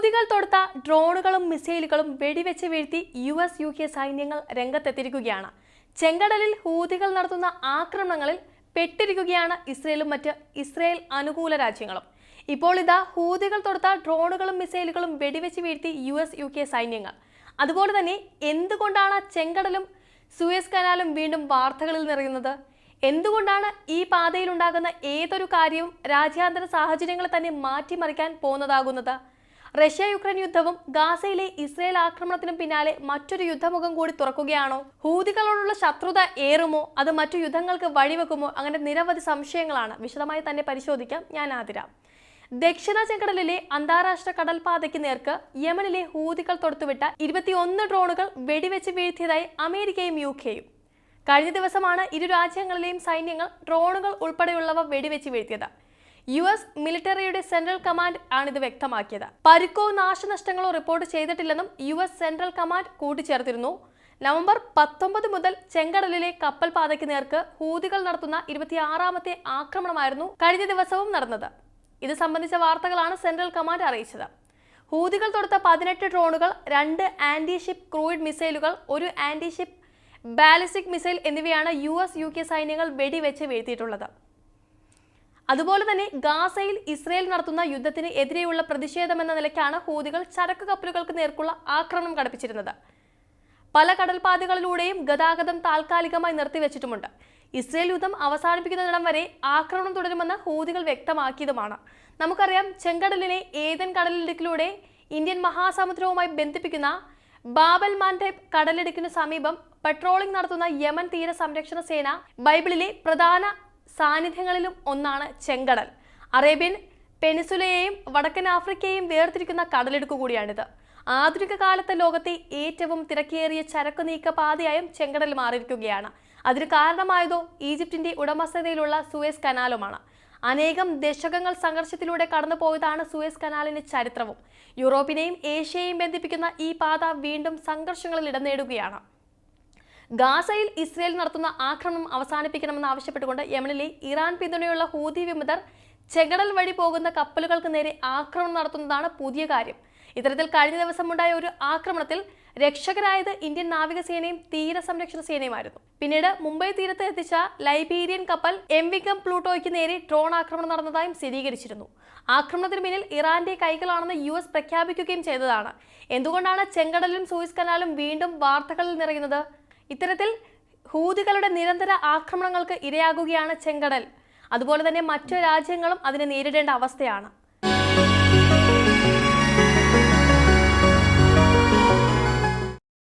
ഹൂതികൾ തൊടുത്ത ഡ്രോണുകളും മിസൈലുകളും വെടിവെച്ച് വീഴ്ത്തി യു എസ് യു കെ സൈന്യങ്ങൾ രംഗത്തെത്തിയിരിക്കുകയാണ്. ചെങ്കടലിൽ ഹൂതികൾ നടത്തുന്ന ആക്രമണങ്ങളിൽ പെട്ടിരിക്കുകയാണ് ഇസ്രയേലും മറ്റ് ഇസ്രയേൽ അനുകൂല രാജ്യങ്ങളും. ഇപ്പോൾ ഇതാ ഹൂതികൾ തൊടുത്ത ഡ്രോണുകളും മിസൈലുകളും വെടിവെച്ച് വീഴ്ത്തി യു എസ് യു കെ സൈന്യങ്ങൾ. അതുപോലെ തന്നെ എന്തുകൊണ്ടാണ് ചെങ്കടലും സുയസ് കനാലും വീണ്ടും വാർത്തകളിൽ നിറയുന്നത്? എന്തുകൊണ്ടാണ് ഈ പാതയിൽ ഉണ്ടാകുന്ന ഏതൊരു കാര്യവും രാജ്യാന്തര സാഹചര്യങ്ങളെ തന്നെ മാറ്റിമറിക്കാൻ പോകുന്നതാകുന്നത്? റഷ്യ യുക്രൈൻ യുദ്ധവും ഗാസയിലെ ഇസ്രയേൽ ആക്രമണത്തിനും പിന്നാലെ മറ്റൊരു യുദ്ധമുഖം കൂടി തുറക്കുകയാണോ? ഹൂതികളോടുള്ള ശത്രുത ഏറുമോ? അത് മറ്റു യുദ്ധങ്ങൾക്ക് വഴിവെക്കുമോ? അങ്ങനെ നിരവധി സംശയങ്ങളാണ്. വിശദമായി തന്നെ പരിശോധിക്കാം. ഞാൻ ആതിര. ദക്ഷിണ ചെങ്കടലിലെ അന്താരാഷ്ട്ര കടൽപാതയ്ക്ക് നേർക്ക് യമനിലെ ഹൂതികൾ തൊടുത്തുവിട്ട ഇരുപത്തിയൊന്ന് ഡ്രോണുകൾ വെടിവെച്ച് വീഴ്ത്തിയതായി അമേരിക്കയും യു കെയും കഴിഞ്ഞ ദിവസമാണ് ഇരു രാജ്യങ്ങളിലെയും സൈന്യങ്ങൾ ഡ്രോണുകൾ ഉൾപ്പെടെയുള്ളവ വെടിവെച്ച് വീഴ്ത്തിയത്. യു എസ് മിലിറ്ററിയുടെ സെൻട്രൽ കമാൻഡ് ആണിത് വ്യക്തമാക്കിയത്. പരുക്കോ നാശനഷ്ടങ്ങളോ റിപ്പോർട്ട് ചെയ്തിട്ടില്ലെന്നും യു എസ് സെൻട്രൽ കമാൻഡ് കൂട്ടിച്ചേർത്തിരുന്നു. നവംബർ പത്തൊമ്പത് മുതൽ ചെങ്കടലിലെ കപ്പൽ പാതയ്ക്ക് നേർക്ക് ഹൂതികൾ നടത്തുന്ന ഇരുപത്തിയാറാമത്തെ ആക്രമണമായിരുന്നു കഴിഞ്ഞ ദിവസവും നടന്നത്. ഇത് സംബന്ധിച്ച വാർത്തകളാണ് സെൻട്രൽ കമാൻഡ് അറിയിച്ചത്. ഹൂതികൾ തൊടുത്ത പതിനെട്ട് ഡ്രോണുകൾ രണ്ട് ആന്റി ഷിപ്പ് ക്രൂയിഡ് മിസൈലുകൾ ഒരു ആന്റി ഷിപ്പ് ബാലിസ്റ്റിക് മിസൈൽ എന്നിവയാണ് യു എസ് യു കെ സൈന്യങ്ങൾ വെടിവെച്ച് വീഴ്ത്തിയിട്ടുള്ളത്. അതുപോലെ തന്നെ ഗാസയിൽ ഇസ്രയേൽ നടത്തുന്ന യുദ്ധത്തിന് എതിരെയുള്ള പ്രതിഷേധമെന്ന നിലയ്ക്കാണ് ഹൂതികൾ ചരക്ക് കപ്പലുകൾക്ക് നേർക്കുള്ള ആക്രമണം കടപ്പിച്ചിരുന്നത്. പല കടൽപാതകളിലൂടെയും ഗതാഗതം താൽക്കാലികമായി നിർത്തിവെച്ചിട്ടുമുണ്ട്. ഇസ്രയേൽ യുദ്ധം അവസാനിപ്പിക്കുന്നിടം വരെ ആക്രമണം തുടരുമെന്ന് ഹൂതികൾ വ്യക്തമാക്കിയതുമാണ്. നമുക്കറിയാം ചെങ്കടലിനെ ഏതൻ കടലിടുക്കിലൂടെ ഇന്ത്യൻ മഹാസമുദ്രവുമായി ബന്ധിപ്പിക്കുന്ന ബാബൽ മാൻഡേബ് കടലിടുക്കിന് സമീപം പെട്രോളിംഗ് നടത്തുന്ന യമൻ തീര സംരക്ഷണ സേന ബൈബിളിലെ പ്രധാന സാന്നിധ്യങ്ങളിലും ഒന്നാണ് ചെങ്കടൽ. അറേബ്യൻ പെനിസുലയെയും വടക്കൻ ആഫ്രിക്കയെയും വേർതിരിക്കുന്ന കടലിടുക്ക് കൂടിയാണിത്. ആധുനിക കാലത്തെ ലോകത്തെ ഏറ്റവും തിരക്കേറിയ ചരക്കു നീക്ക പാതയായും ചെങ്കടൽ മാറിയിരിക്കുകയാണ്. അതിന് കാരണമായതോ ഈജിപ്തിന്റെ ഉടമസ്ഥതയിലുള്ള സുവേസ് കനാലുമാണ്. അനേകം ദശകങ്ങൾ സംഘർഷത്തിലൂടെ കടന്നു പോയതാണ് സൂയസ് കനാലിന്റെ ചരിത്രവും. യൂറോപ്പിനെയും ഏഷ്യയെയും ബന്ധിപ്പിക്കുന്ന ഈ പാത വീണ്ടും സംഘർഷങ്ങളിൽ ഇടം നേടുകയാണ്. ഗാസയിൽ ഇസ്രയേൽ നടത്തുന്ന ആക്രമണം അവസാനിപ്പിക്കണമെന്ന് ആവശ്യപ്പെട്ടുകൊണ്ട് യമനിലെ ഇറാൻ പിന്തുണയുള്ള ഹൂതി വിമതർ ചെങ്കടൽ വഴി പോകുന്ന കപ്പലുകൾക്ക് നേരെ ആക്രമണം നടത്തുന്നതാണ് പുതിയ കാര്യം. ഇത്തരത്തിൽ കഴിഞ്ഞ ദിവസം ഉണ്ടായ ഒരു ആക്രമണത്തിൽ രക്ഷകരായത് ഇന്ത്യൻ നാവികസേനയും തീരസംരക്ഷണ സേനയുമായിരുന്നു. പിന്നീട് മുംബൈ തീരത്ത് എത്തിച്ച ലൈബീരിയൻ കപ്പൽ എം വിക്രം പ്ലൂട്ടോയ്ക്ക് നേരെ ഡ്രോൺ ആക്രമണം നടന്നതായും സ്ഥിരീകരിച്ചിരുന്നു. ആക്രമണത്തിന് പിന്നിൽ ഇറാന്റെ കൈകളാണെന്ന് യു എസ് പ്രഖ്യാപിക്കുകയും ചെയ്തതാണ്. എന്തുകൊണ്ടാണ് ചെങ്കടലും സൂയിസ് കനാലും വീണ്ടും വാർത്തകളിൽ നിറയുന്നത്? ഇത്തരത്തിൽ ഹൂതികളുടെ നിരന്തര ആക്രമണങ്ങൾക്ക് ഇരയാകുകയാണ് ചെങ്കടൽ. അതുപോലെ തന്നെ മറ്റു രാജ്യങ്ങളും അതിനെ നേരിടേണ്ട അവസ്ഥയാണ്.